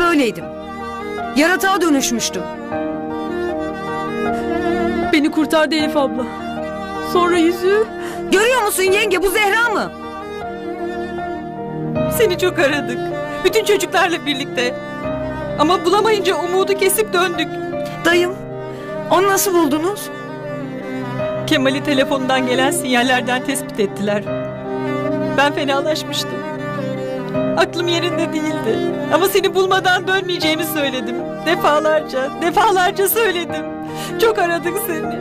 öyleydim. Yaratığa dönüşmüştüm. Beni kurtardı Elif abla. Sonra yüzü Görüyor musun yenge bu Zehra mı? Seni çok aradık. Bütün çocuklarla birlikte. Ama bulamayınca umudu kesip döndük. Dayım. Onu nasıl buldunuz? Kemal'i telefonundan gelen sinyallerden tespit ettiler. Ben fenalaşmıştım. Aklım yerinde değildi. Ama seni bulmadan dönmeyeceğimi söyledim. Defalarca, defalarca söyledim. Çok aradık seni.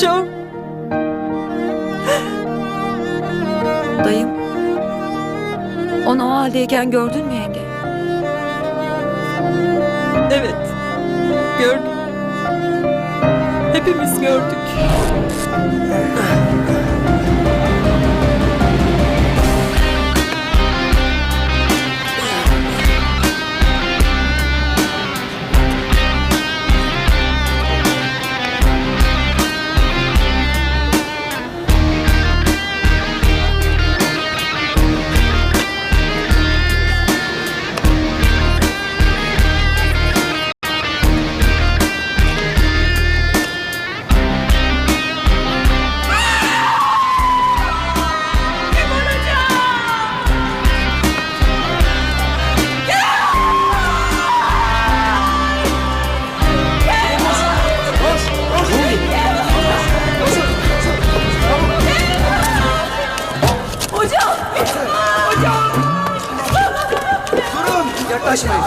Çok. Dayım. Onu o haldeyken gördün mü yenge? Evet. Gördüm. Hepimiz gördük. Yaklaşmayın.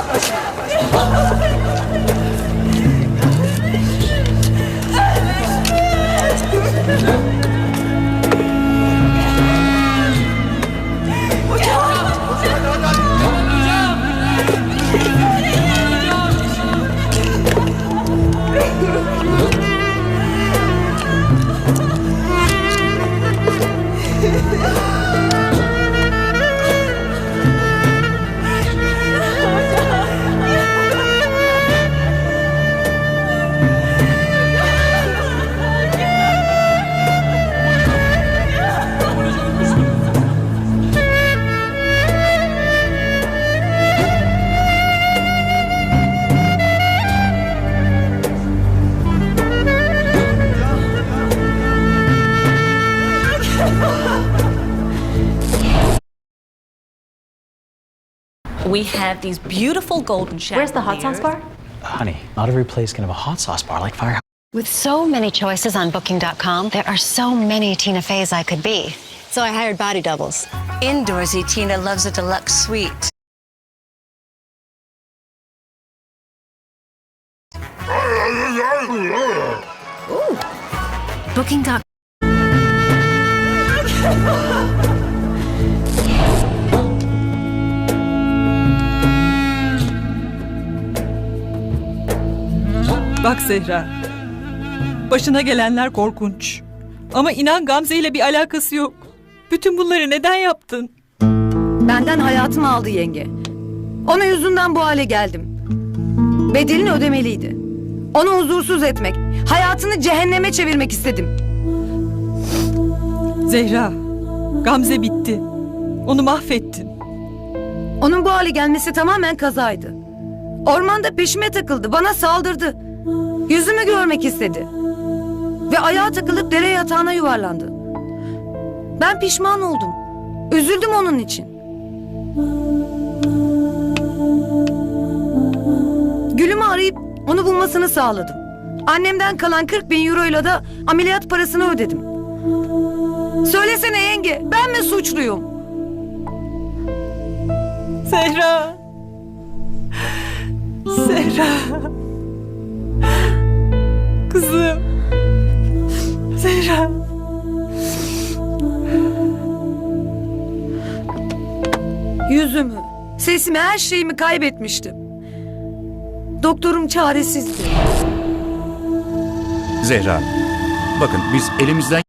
We have these beautiful golden Where's the hot sauce bar? Honey, not every place can have a hot sauce bar like Firehouse. With so many choices on Booking.com, there are so many Tina Feys I could be. So I hired body doubles. Indoorsy Tina loves a deluxe suite. Booking.com. Bak Zehra. Başına gelenler korkunç. Ama inan Gamze ile bir alakası yok. Bütün bunları neden yaptın? Benden hayatımı aldı yenge. Onun yüzünden bu hale geldim. Bedelini ödemeliydi. Onu huzursuz etmek, hayatını cehenneme çevirmek istedim. Zehra, Gamze bitti. Onu mahvettin. Onun bu hale gelmesi tamamen kazaydı. Ormanda peşime takıldı, bana saldırdı. Yüzümü görmek istedi. Ve ayağa takılıp dere yatağına yuvarlandı. Ben pişman oldum. Üzüldüm onun için. Gülümü arayıp onu bulmasını sağladım. Annemden kalan 40 bin euroyla da ameliyat parasını ödedim. Söylesene yenge, ben mi suçluyum? Zehra. Zehra. Sesimi, her şeyimi kaybetmiştim. Doktorum çaresizdi. Zehra, bakın biz elimizden